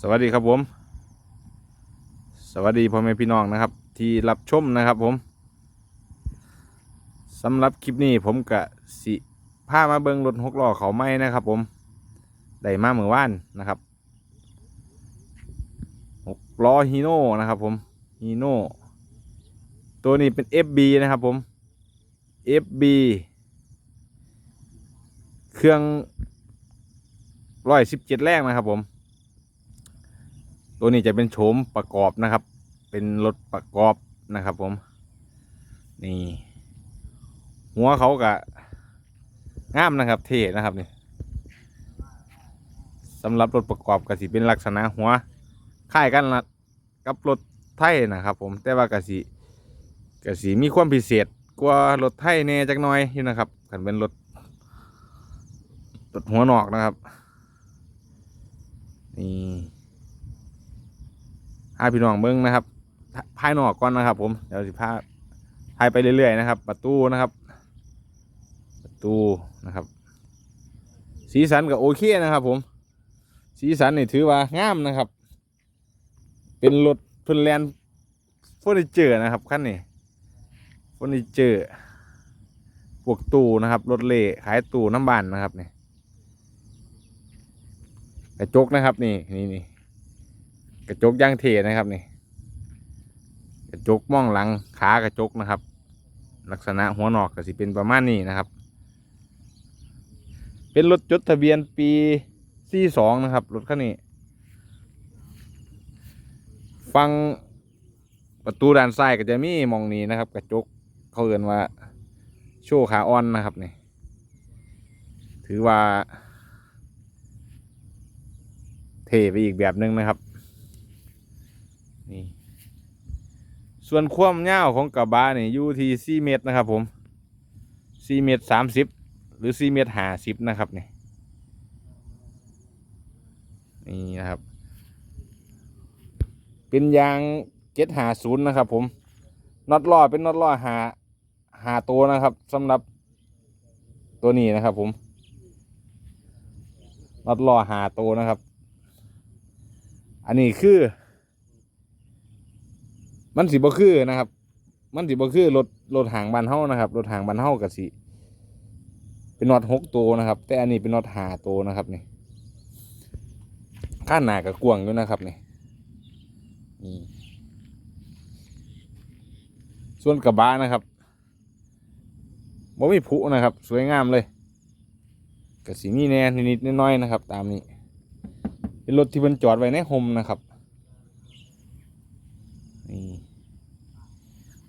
สวัสดีครับผม สวัสดีพ่อแม่พี่น้องนะครับ ที่รับชมนะครับผมสำหรับคลิปนี้ผมกะสิพามาเบิงรถหกล้อเขาไม่นะครับ ผมได้มาเมื่อวานนะครับหกล้อฮีโน่นะครับผมฮีโน่ตัวนี้เป็น FB นะครับผม FB เครื่องร้อยสิบเจ็ดแรงนะครับผม ตัวนี้จะเป็นโฉมประกอบนะครับ เป็นรถประกอบนะครับ ผม นี่ หัวเขากะงามนะครับ เท่นะครับนี่สำหรับรถประกอบก็สิเป็นลักษณะหัวคล้ายกันละกับรถไทยนะครับ ผมแต่ว่ากะสิกะสิมีความพิเศษกว่ารถไทยแน่จักหน่อยอยู่นะครับขันเป็นรถรถหัวนอกนะครับนี่ พาพี่น้องเบิ้งนะครับภายนอกก่อนนะครับ ผมเดี๋ยวสิพาพายไปเรื่อยๆนะครับ ประตูนะครับ ประตูนะครับ สีสันก็โอเคนะครับ ผม สีสันนี่ถือว่างามนะครับ เป็นรถเพิ่นแลนเฟอร์นิเจอร์นะครับขั้นนี้เฟอร์นิเจอร์พวกตู้นะครับรถเล่ขายตู้น้ำบานนะครับนี่กระจกนะครับนี่นี่นี่ กระจกย่างเทนะครับนี่ กระจกมองหลังขากระจกนะครับ ลักษณะหัวนอกก็สิเป็นประมาณนี้นะครับ เป็นรถจดทะเบียนปี42นะครับรถคันนี้ ฟังประตูด้านซ้ายก็จะมีมองนี้นะครับ กระจกเขาเอ่นว่าโชว์ขาอ่อนนะครับนี่ถือว่า เทไปอีกแบบหนึ่งนะครับ ส่วนความยาวของกระบะนี่อยู่ที่สี่เมตรนะครับผมสี่เมตรสามสิบหรือสี่เมตรห้าสิบนะครับนี่นี่นะครับ เป็นยางเจ็ดหาศูนย์นะครับผมน็อตล้อเป็นน็อตล้อหาหาตัวนะครับสำหรับตัวนี้นะครับผมน็อตล้อหาตัวนะครับ อันนี้คือ มันสิบ่คือนะครับ มันสิบ่คือรถรถหางบานเฮานะครับรถหางบานเฮากับสิเป็นน็อตหกตัวนะครับ แต่อันนี้เป็นน็อตหาตัวนะครับนี่ข้าหนากับกวางอยู่นะครับนี่นี่ส่วนกระบะนะครับบ่มีผุนะครับ สวยงามเลยกับสีมีแน่นิดน้อยๆนะครับ ตามนี้ เป็นรถที่มันจอดไว้ในโฮมนะครับนี่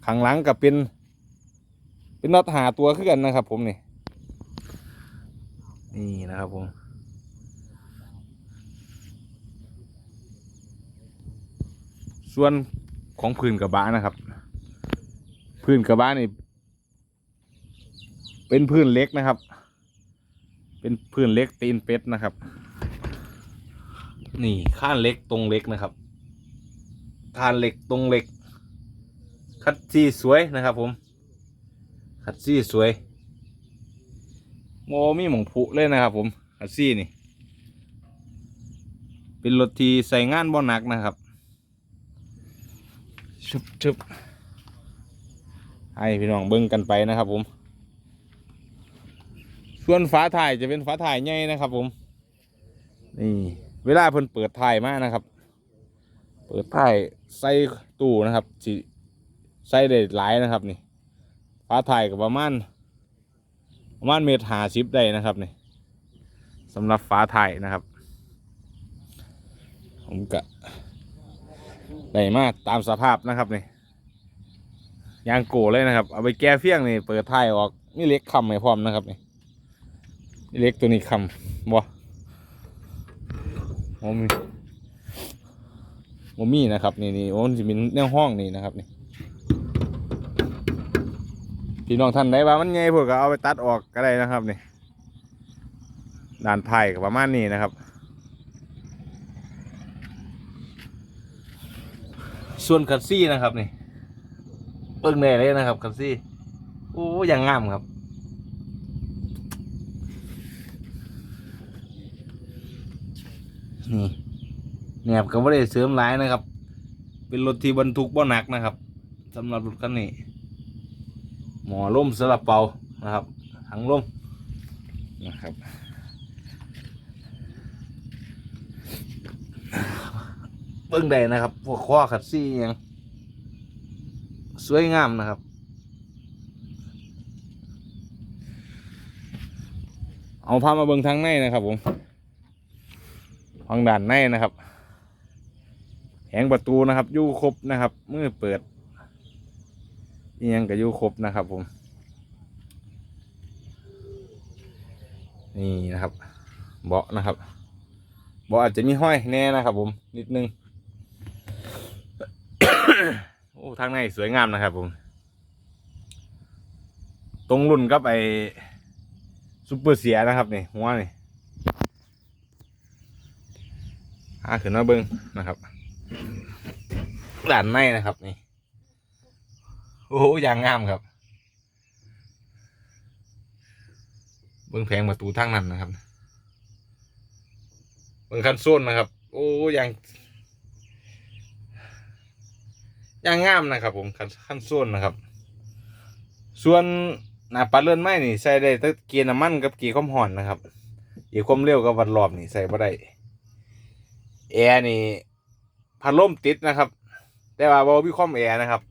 ข้างหลังกับเป็น เป็นน็อตหาตัวขึ้นกันนะครับ ผมนี่นี่นะครับผมส่วนของพื้นกระบะนะครับ พื้นกระบะนี่ เป็นพื้นเล็กนะครับ เป็นพื้นเล็กตีนเป็ดนะครับ นี่ข้านเล็กตรงเล็กนะครับคานเล็กตรงเล็ก คัดซี่สวยนะครับผม คัดซี่สวยโมมีหมองผุเลยนะครับผมคัดซี่นี่ เป็นรถที่ใส่งานบ่หนักนะครับชุบชุบให้พี่น้องเบิ้งกันไปนะครับผม ส่วนฝาถ่ายจะเป็นฝาถ่ายใหญ่นะครับผม นี่ เวลาเพิ่นเปิดถ่ายมากนะครับ เปิดท้ายใส่ตู้นะครับสิ ใส่ได้หลายนะครับนี่ฟ้าถ่ายกับประมาณประมาณเมตรหาสิบได้นะครับนี่สำหรับฟ้าถ่ายนะครับ ผมก็ได้มากตามสภาพนะครับนี่ยางโกเลยนะครับ เอาไปแก้เฟี้ยงนี่เปิดท้ายออกนี่เล็กคำให้พร้อมนะครับนี่นเล็กตัวนี้คำบ่ผมมมี่นะครับ นี่นี่โอ้จะมีแนวห้องนี่นะครับนี่ พี่น้องท่านใดว่ามันไงพวกก็เอาไปตัดออกก็ได้นะครับนี่ด่านไผ่ก็ประมาณนี้นะครับ ส่วนคันซี่นะครับนี่เปิ้งแน่เลยนะครับคันซี่โอ้อยังงามครับนี่แหนบก็ไม่ได้เสริมหลายนะครับ เป็นรถที่บรรทุกบ่หนักนะครับสำหรับรถคันนี้ หมอล่มสลับเปานะครับถังล่มนะครับเบิ้องได้นะครับ พวกข้อขัดซี่ยังสวยงามนะครับเอาพามาเบิ้งทางในนะครับผมทางด้านในนะครับแผงประตูนะครับอยู่ครบนะครับ มือเปิด อิหยังกับอยู่ครบนะครับผม นี่นะครับ เบาะนะครับ เบาะอาจจะมีห้อยแน่นะครับผม นิดนึง โอ้ทางในสวยงามนะครับผม ตรงรุ่นกับไอซูเปอร์เสียนะครับนี่หัวนี่หาขึ้นมาเบิ้งนะครับด้านในนะครับนี่ โอ้ยางงามครับ เบิ้งแผงประตูทางนั้นนะครับ เบิ้งคันโซนนะครับ โอ้ยางยางงามนะครับ ผมคันคันโซนนะครับ ส่วนหน้าปัดเลื่อนไม้นี่ใส่ได้ตั้งเกียร์น้ำมันกับเกียร์ความห่อนนะครับเกียร์ความเร็วกับวัดรอบนี่ใส่บ่ได้แอร์นี่พัดลมติดนะครับ แต่ว่าบ่มีความแอร์นะครับ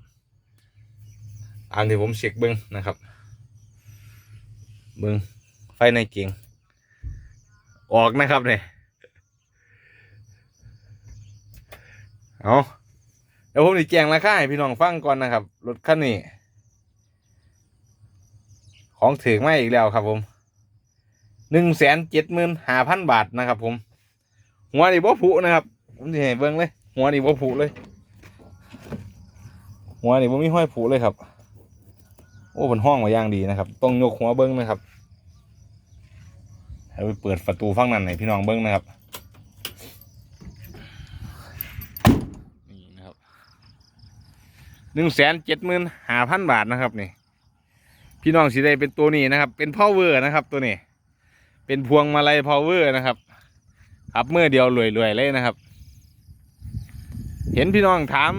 อันที่ผมเช็คเบิ้งนะครับ เบิ้งไฟในเกียงออกนะครับเนี่ยเอาเดี๋ยวผมจะแจ้งราคาให้พี่น้องฟังก่อนนะครับ รถคันนี้ ของถึงมาอีกแล้วครับผมหนึ่งแสนเจ็ดหมื่นห้าพันบาทนะครับผม หัวนี่บ่ผุนะครับ ผมจะให้เบิ้งเลย หัวนี่บ่ผุเลย หัวนี่บ่มีห้อยผุเลยครับ โอ้เป็นห้องมาอย่างดีนะครับ ต้องยกหัวเบิ้งนะครับให้ไปเปิดประตูฝั่งนั้นให้พี่น้องเบิ้งนะครับนี่นะครับหนึ่งแสนเจ็ดหมื่นห้าพันบาทนะครับนี่ พี่น้องสีได้เป็นตัวนี้นะครับ เป็นพาวเวอร์นะครับ ตัวนี้ เป็นพวงมาลัยพาวเวอร์นะครับขับเมื่อเดียวรวยๆเลยนะครับ เห็นพี่น้องถาม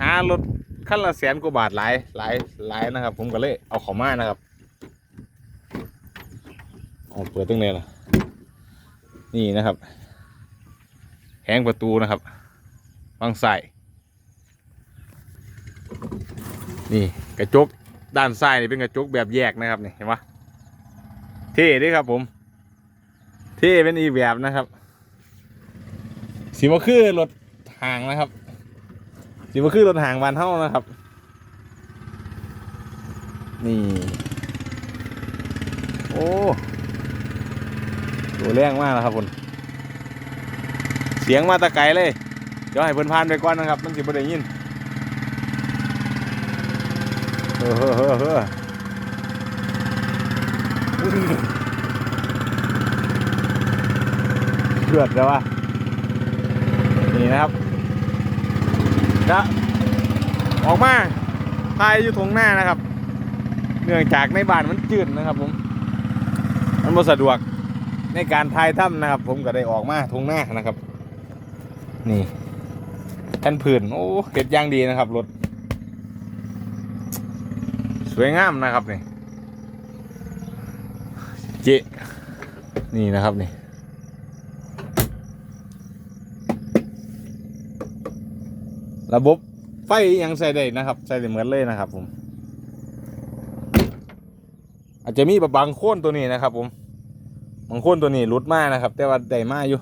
หารถ ขั้นละแสนกว่าบาทหลายหลายหลายนะครับ ผมก็เลยเอาเของมานะครับเอาเปิดตั้งเลยล่ะ นี่นะครับแหงประตูนะครับฟังใส่นี่กระจกด้านซ้ายนี่เป็นกระจกแบบแยกนะครับนี่เห็นปะเท่ด้วยครับผม เท่เป็นอีแบบนะครับสีมาคือรถห่างนะครับ สีมาคือรถห่างบานเท่านะครับ นี่ โอ้ตัวแรงมากนะครับคุณเสียงมาตะไกลเลย เดี๋ยวให้เพื่อนพานไปก่อนนะครับ มันสิบ่ได้ยินเฮ้อเฮ้อเฮ้อเฮ้อเลือดแล้ววะนี่นะครับ จะออกมาทายอยู่ตรงหน้านะครับ เนื่องจากในบ้านมันจืดนะครับผม มันบ่สะดวกในการทายถ้ำนะครับ ผมก็ได้ออกมาทงหน้านะครับ นี่แท่นพื้นโอ้เก็ดย่างดีนะครับรถสวยงามนะครับนี่เจนี่นะครับนี่ ระบบไฟยังใส่ได้นะครับ ใส่ได้เหมือนเลยนะครับผม อาจจะมีบางโค่นตัวนี้นะครับ ผม บางโค่นตัวนี้รุดมากนะครับ แต่ว่าได้มาอยู่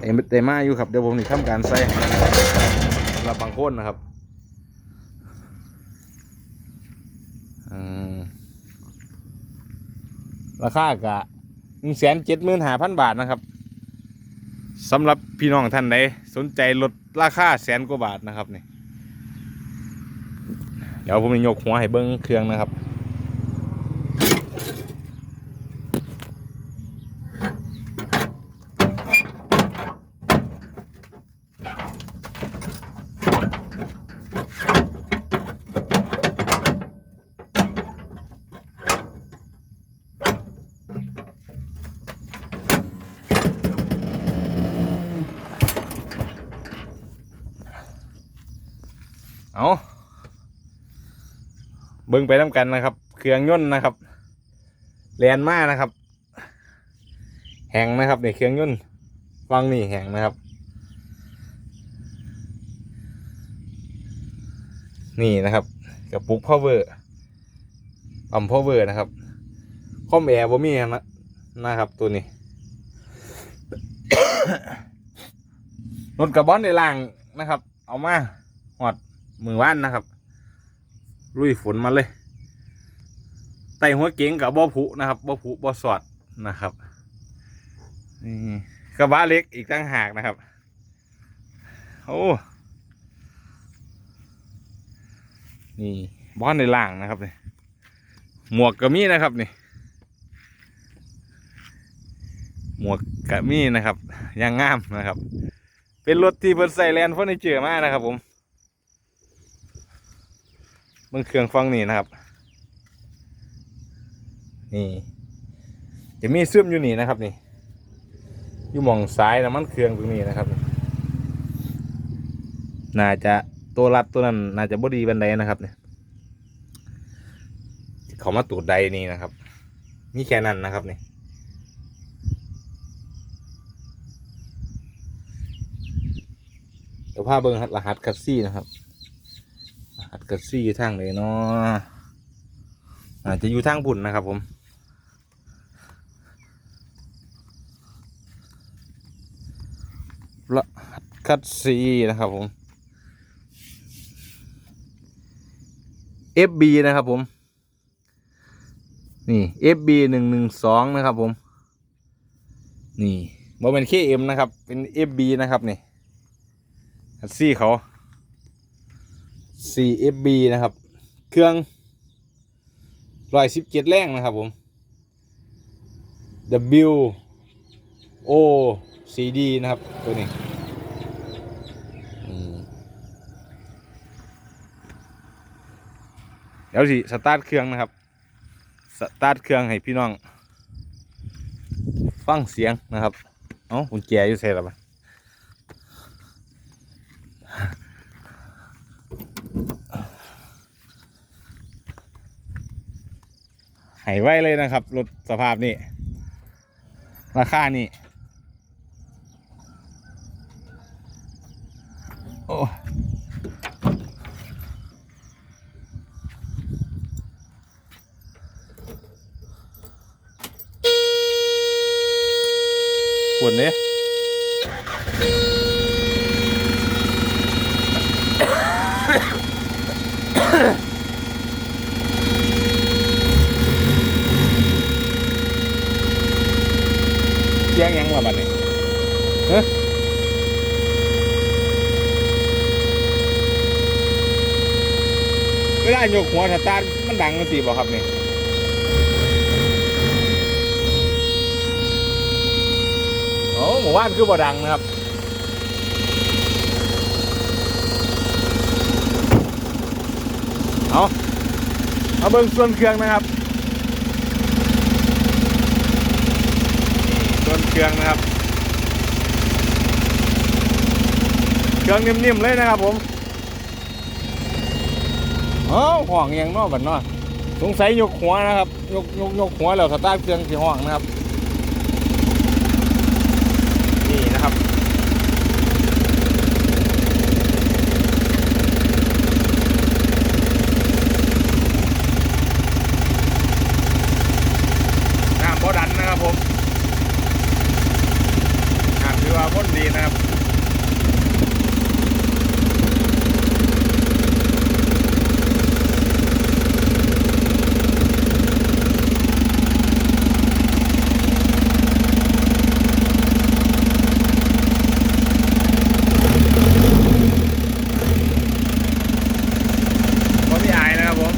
ได้ได้มาอยู่ครับเดี๋ยวผมจะทำการใส่รับบางโค่นนะครับราคากะหนึ่งแสนเจ็ดหมื่นห้าพันบาทนะครับ สำหรับพี่น้องท่านใดสนใจลดราคาแสนกว่าบาทนะครับนี่เดี๋ยวผมจะยกหัวให้เบิ้งเครื่องนะครับ เบิ่งไปน้ำกันนะครับ เครื่องยนต์นะครับแลนมานะครับ แหงนะครับเนี่ยเครื่องยนต์ฟังนี่แหงนะครับ นี่นะครับกระปุกพาวเวอร์ปั๊มพาวเวอร์นะครับคอมแอร์บ่มีนะนะครับตัวนี้รถกระบอนในล่างนะครับ เอามาหอดมือว่านนะครับ ลุยฝนมาเลยไต่หัวเก๋งกับบ่อผุนะครับบ่อผุบ่อสอดนะครับนี่กระบะเล็กอีกตั้งหากนะครับ โอ้นี่บ้านในล่างนะครับนี่หมวกกระมี่นะครับนี่หมวกกระมี่นะครับยางงามนะครับ เป็นรถที่เพิ่นใส่แลนด์เฟอร์นิเจอร์มากนะครับผม เบิ่งเครื่องฟังนี่นะครับ นี่จะมีซึมอยู่นี่นะครับ นี่อยู่มองซ้ายนะมันเครื่องตรงนี้นะครับ น่าจะตัวรัดตัวนั้นน่าจะบดีบันไดนะครับเนี่ยเขามาตูดใดนี่นะครับ มีแค่นั้นนะครับนี่เดี๋ยวพาเบิ้งรหัสคัสซี่นะครับ รหัสคัสซี่อยู่ทางไหนเนาะอาจจะอยู่ทางบุญนะครับผมรหัสคัสซี่นะครับผม FB นะครับผม นี่ FB หนึ่งหนึ่งสองนะครับผม นี่บ่เป็น KM นะครับ เป็น FB นะครับนี่คัสซี่เขา 4FB นะครับ เครื่องร้อยสิบเจ็ดแรงนะครับผม W O C D นะครับ ตัวนี้เดี๋ยวสิ สตาร์ทเครื่องนะครับ สตาร์ทเครื่องให้พี่น้อง ฟังเสียงนะครับ เอ้ากุญแจอยู่ใส่หรอปะ หายไว้เลยนะครับรถสภาพนี้ ราคานี่โอ้ปวดเนี่ย สียงยังละบัดนี้ฮะเวลาโยกหัวสตาร์ทมันดังมันสิบ่ครับนี่โอ้หมู่บ้านคือบ่ดังนะครับเอาเอาเบิ่งส่วนเครื่องนะครับ ส่วน เครื่องนะครับ เครื่องนิ่มๆเลยนะครับผมเอ้ห่องยังนอกบัดนนอสงสัยยกหัวนะครับ ยกยกยกหัวแล้วสตาร์ทเครื่องที่ห้องนะครับ นี่นะครับ น้ำบ่ดันนะครับผมน้ำถือว่าพ่นดีนะครับ ก็มีอายนะครับผม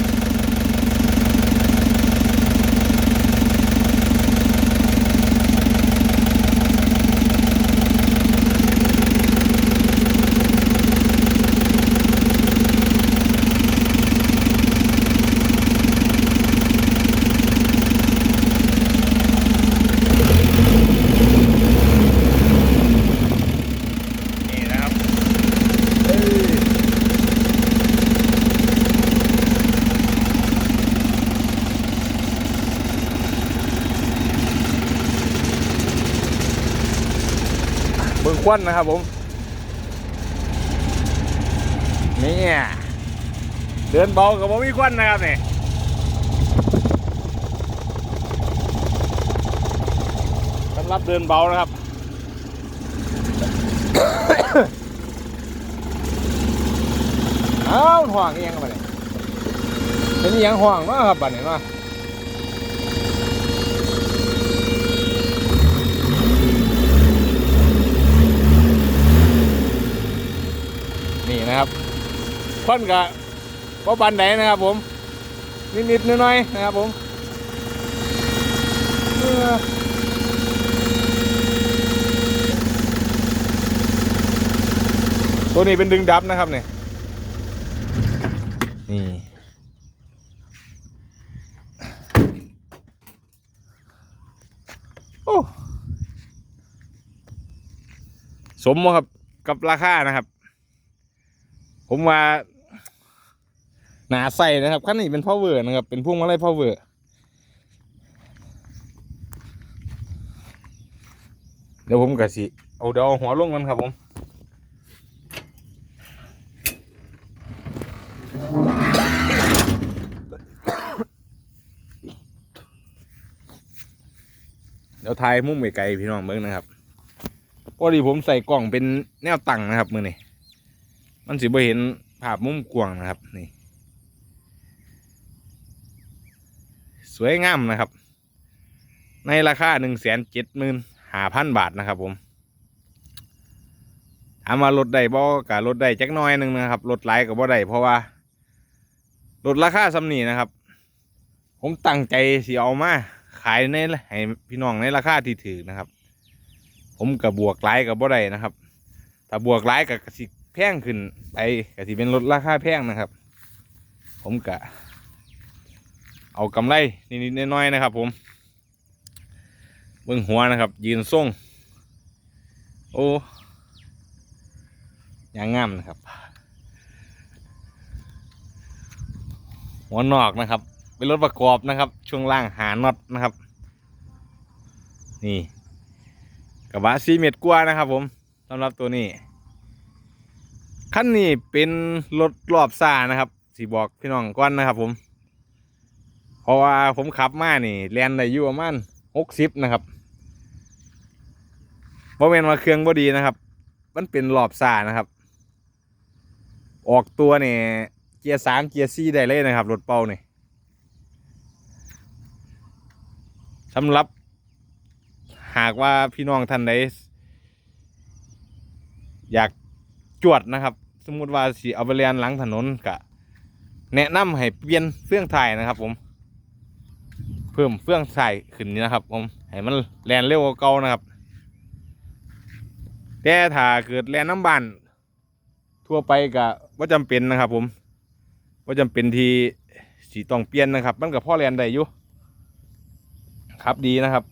น เบิ่ง ควันนะครับผมเนี่ยเดินเบากับบ่มีควันนะครับนี่สำหรับเดินเบานะครับอ้าวห่วงเอียงกันมาเนี่ยเป็นเอียงห่วงเนาะครับบัดนี้เนา นะครับควันกะก็บันไดนะครับผม นิดๆน้อยๆนะครับผมตัวนี้เป็นดึงดับนะครับเนี่ยนี่โอ้สมบ่ครับกับราคานะครับ ผมว่า หนาใส่นะครับขั้นนี้เป็นพ่อเวอร์นะครับ เป็นพวงมาลัยพ่อเวอร์เดี๋ยวผมกะสิ เอาเดาหัวลงกันครับผมเดี๋ยวถ่ายมุมไกลๆพี่น้องเบิ่งนะครับพอดีผมใส่กล่องเป็นแนวตั้งนะครับมือนี่ มันสิบ่เห็นภาพมุมกว้างนะครับนี่ สวยงามนะครับ ในราคาหนึ่งแสนเจ็ดหมื่นห้าพันบาทนะครับผมถามว่าลดได้บ่กับลดได้จักน้อยหนึ่งนะครับลดหลายกับบ่ได้เพราะว่าลดราคาสำนีนะครับ ผมตั้งใจสิเอามาขายในให้พี่น้องในราคาที่ถือนะครับ ผมกับบวกไลายกับบ่ได้นะครับ ถ้าบวกไลายกับสิ แพงขึ้นไปก็สิเป็นลดราคาแพงนะครับ ผมกะเอากำไรนิดๆน้อยๆนะครับ ผม เบื้องหัวนะครับ ยืนทรงโอ้ยางงามนะครับ หัวนอกนะครับ เป็นรถประกอบนะครับ ช่วงล่างหาน็อตนะครับ นี่กระบะซีเมตรกว่านะครับ ผมสำหรับตัวนี้ คันนี้เป็นรถรอบซ่านะครับสีบอกพี่น้องก่อนนะครับ ผม เพราะว่าผมขับมานี่แลนได้อยู่ประมาณหกสิบนะครับเพราะเป็นว่าเครื่องบ่ดีนะครับ มันเป็นรอบซ่านะครับ ออกตัวเนี่ยเกียร์สามเกียร์สี่ได้เลยนะครับรถเป่านี่สำหรับหากว่าพี่น้องท่านใดอยากจวดนะครับ สมมุติว่าสิเอาไปเรียนหลังถนนกะแนะนำให้เปลี่ยนเฟื่องถ่ายนะครับ ผม เพิ่มเฟื่องถ่ายขึ้นนี่นะครับ ผมให้มันแลนเร็วกว่าเก่านะครับ แต่ถ้าเกิดแลนน้ำบานทั่วไปกะว่าจำเป็นนะครับ ผมว่าจำเป็นที่สีต้องเปลี่ยนนะครับ มันกับพ่อแลนได้อยู่ครับดีนะครับ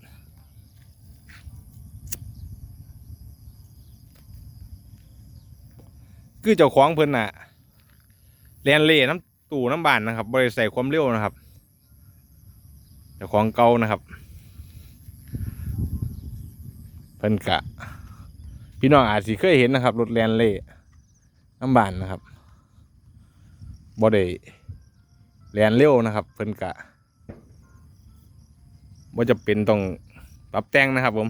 คือเจ้าของเพิ่นน่ะเรียนเล่น้ำตู่น้ำบานนะครับบริใส่ความเร็วนะครับเจ้าของเก่านะครับ เพิ่นกะ พี่น้องอาจสิเคยเห็นนะครับรถแลนเล่น้ำบานนะครับบ่ได้แลนเร็วนะครับ เพิ่นกะว่าจะเป็นต้องปรับแต่งนะครับผม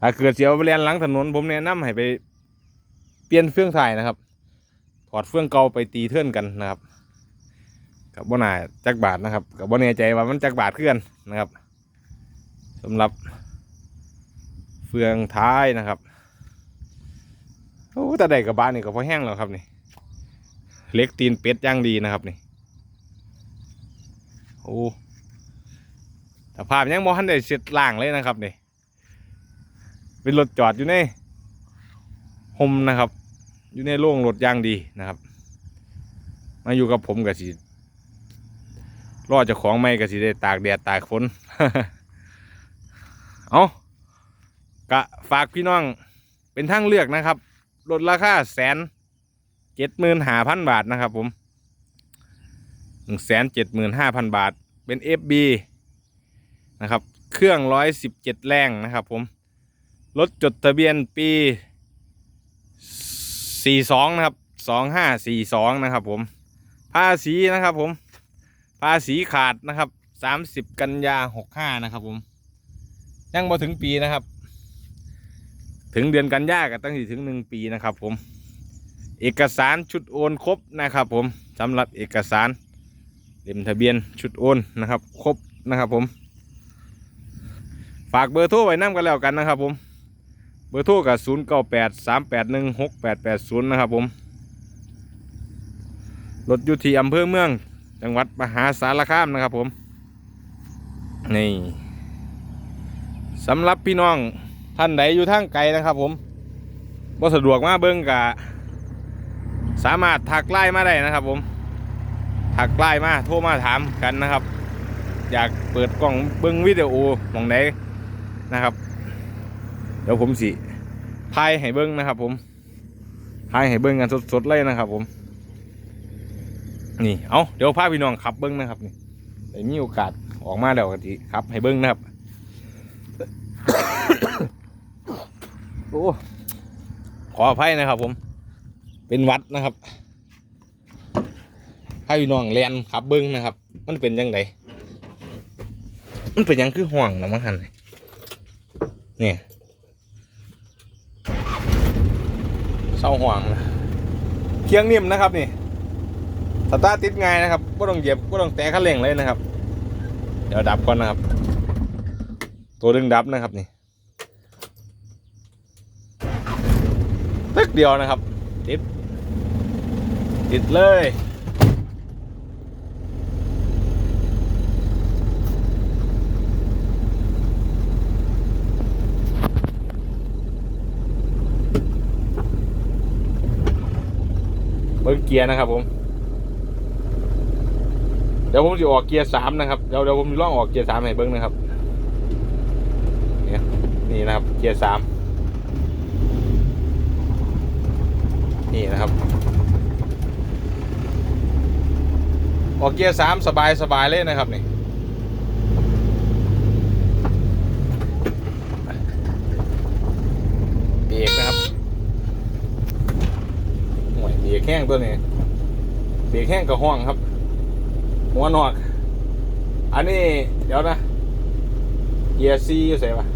ถ้าเกิดเสียวไปเรียนหลังถนนผมแนะนำให้ไป เปลี่ยนเฟื่องถ่ายนะครับ ถอดเฟื่องเก่าไปตีเทื่อนกันนะครับกับบ่นาจักบาทนะครับกับบ่แน่ใจว่ามันจักบาทเคลื่อนนะครับสำหรับเฟืองท้ายนะครับโอ้แต่ใดกับบ้านนี่ก็พอแห้งแล้วครับนี่เล็กตีนเป็ดย่างดีนะครับนี่โอ้สภาพยังบ่ทันได้เสร็จล่างเลยนะครับนี่เป็นรถจอดอยู่ใน โฮมนะครับ อยู่ในโล่งรถยางดีนะครับ มาอยู่กับผมกับสิรอดจ้าของไม่กับสิได้ตากแดดตากฝนเอากะฝากพี่น้องเป็นทางเลือกนะครับลดราคาแสนเจ็ดหมื่นห้าพันบาทนะครับผมหนึ่งแสนเจ็ดหมื่นห้าพันบาท เป็น FB นะครับ เครื่องร้อยสิบเจ็ดแรงนะครับผม รถจดทะเบียนปี สี่สองนะครับสองห้าสี่สองนะครับผมภาษีนะครับผมภาษีขาดนะครับสามสิบกันยาหกห้านะครับผมยังมาถึงปีนะครับ ถึงเดือนกันยาก็ตั้งอยู่ถึงหนึ่งปีนะครับผมเอกสารชุดโอนครบนะครับผมสำหรับเอกสารเล่มทะเบียนชุดโอนนะครับ ครบนะครับผม ฝากเบอร์โทรไว้น้ำกันแล้วกันนะครับผม บอร์โทรกับ0 9 8 3 8 1 6 8 8 0นะครับผมรถอยู่ที่อำเภอเมือง จังหวัดมหาสารคามนะครับผม นี่สำหรับพี่น้องท่านใดอยู่ทางไกลนะครับผมบ่สะดวกมาเบิ้งกะสามารถทักไลน์มาได้นะครับ ผมทักไลน์มาโทรมาถามกันนะครับ อยากเปิดกล่องเบิ้งวิดีโอหมองไหนนะครับ เดี๋ยวผมสิพายให้เบิ้งนะครับ ผมพายให้เบิ้งกันสดๆเลยนะครับ ผม นี่เอาเดี๋ยวพาพี่น้องขับเบิ้งนะครับนี่ได้มีโอกาสออกมาแล้วกันทีครับ ให้เบิ้งนะครับโอ้ขออภัยนะครับ ผม เป็นวัดนะครับให้พี่น้องเรียนขับเบิ้งนะครับ มันเป็นยังไงมันเป็นยังคือห่วงนะมั้งฮันเนี่ยเศร้าห่วงนะเคียงนิ่มนะครับนี่สตาร์ทติดง่ายนะครับก็ต้องเหยียบก็ต้องแตะคันเร่งเลยนะครับ เดี๋ยวดับก่อนนะครับ ตัวดึงดับนะครับนี่ตึกเดียวนะครับ ติด ติดเลย บิ้งเกียร์นะครับผม เดี๋ยวผมจะออกเกียร์สามนะครับ เดี๋ยวเดี๋ยวผมจะลองออกเกียร์สามให้เบิ้งนะครับเนี่ยนี่นะครับ เกียร์สามนี่นะครับ ออกเกียร์สามสบายสบายเลยนะครับนี่ เบรกนะครับห่วยเบรก แห้งตัวนี้เบรกแห้งกับห้องครับ หัวนอก อันนี้เดี๋ยวนะเกียร์ซีอยู่ใส่ปะ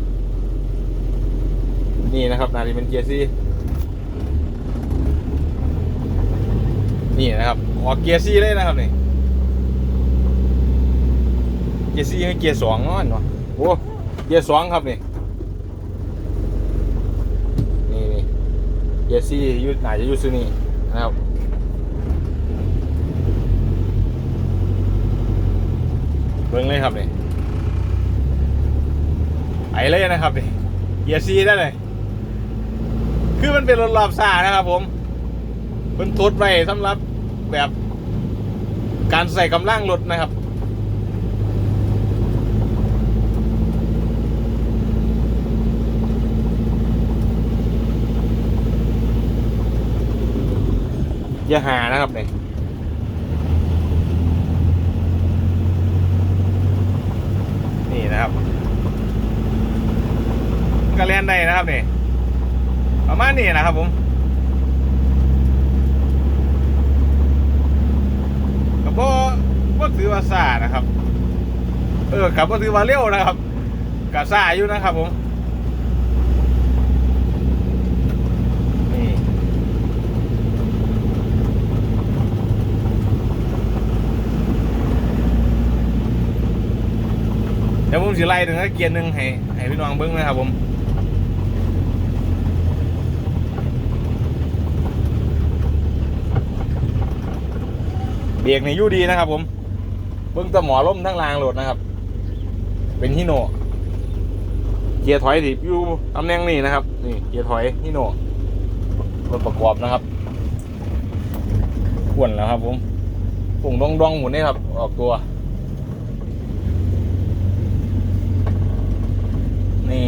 นี่นะครับนาทีเป็นเกียร์ซีนี่นะครับออกเกียร์ซีเลยนะครับนี่เกียร์ซีเกียร์สองนาะเนาะโอ้เกียร์สองครับนี่นี่นี่เกียร์ซีอยูอาจจะอยูซูนี่ นะครับเบิ่งเลยครับนี่ไปเลยนะครับนี่เหยียดซีได้เลย คือมันเป็นรถรอบซ่านะครับ ผมมันทุดไว้สำหรับแบบการใส่กำลังรถนะครับ อย่าหานะครับเนี่ยนี่นะครับก็เล่นได้นะครับนี่ประมาณนี้นะครับผมกับพ่ก็ถือว่าซานะครับ เออกับก็ถือว่าเร็วนะครับกับซาอยู่นะครับผมนี่ เดี๋ยวผมสิไล่ถึงเกียร์หนึ่งให้ให้พี่น้องเบิ้งนะครับผมเบรกในยู่ดีนะครับผมเบิ้งตะหมอล่มทั้งรางโหลดนะครับ เป็นฮิโนเกียร์ถอยที่อยู่ตำแหน่งนี้นะครับนี่เกียร์ถอยฮิโนรถประกอบนะครับขวนแล้วครับผมปุ่งดองดองหมุนนี่ครับ ออกตัว นี่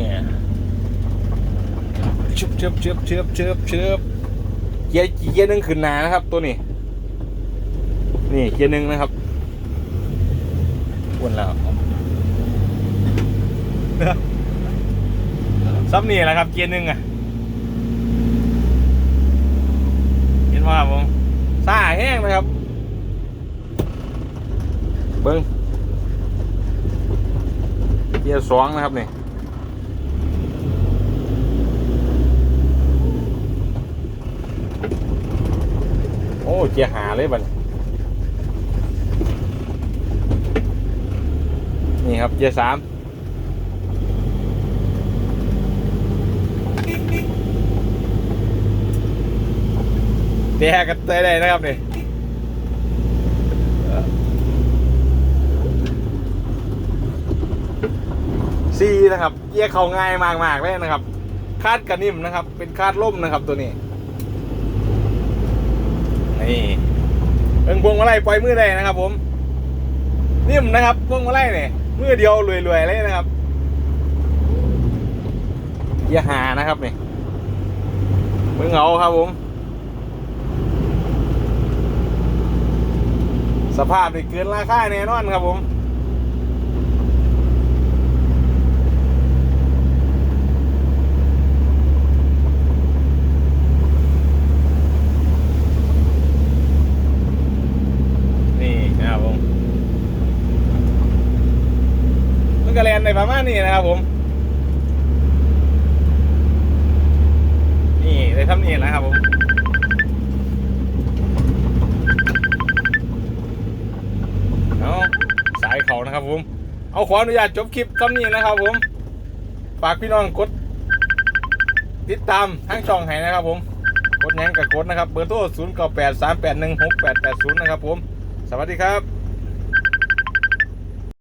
ชึบชึบชึบชึบชึบชึบเกียร์เกียร์หนึ่งขึ้นหนานะครับ ตัวนี้ นี่เกียร์หนึ่งนะครับอ้วนแล้วซับนี่แหละครับ เกียร์หนึ่งอะเห็นว่าครับผมซ่าแห้งนะครับ เบิ้งเกียร์สองนะครับนี่ เกียร์หาเลยบันนี่ครับเกียร์สามแตกกันได้เลยนะครับนี่ซีนะครับเกียร์เขาง่ายมากๆเลยนะครับ คาดกระนิ่มนะครับ เป็นคาดล่มนะครับตัวนี้ นี่เอิงพวงมาลัยปล่อยมือได้นะครับ ผมนิ่มนะครับพวงมาลัยเนี่ยมือเดียวรวยๆเลยนะครับอย่าหานะครับเนี่ยมึงเอาครับผม สภาพนี่เกินราคาแน่นอนครับผมนี่นะครับผมมันก็แลน ในประมาณนี้นะครับผม นี่ได้ทำนี่นะครับผมเอาสายเขานะครับผม เอาขออนุญาตจบคลิปคำนี้นะครับผม ฝากพี่น้องกด ติดตามทั้งช่องให้นะครับผม กดแหงกับกดนะครับ เบอร์โทร 0 9 8 3 8 1 6 8 8 0 นะครับผม สวัสดีครับ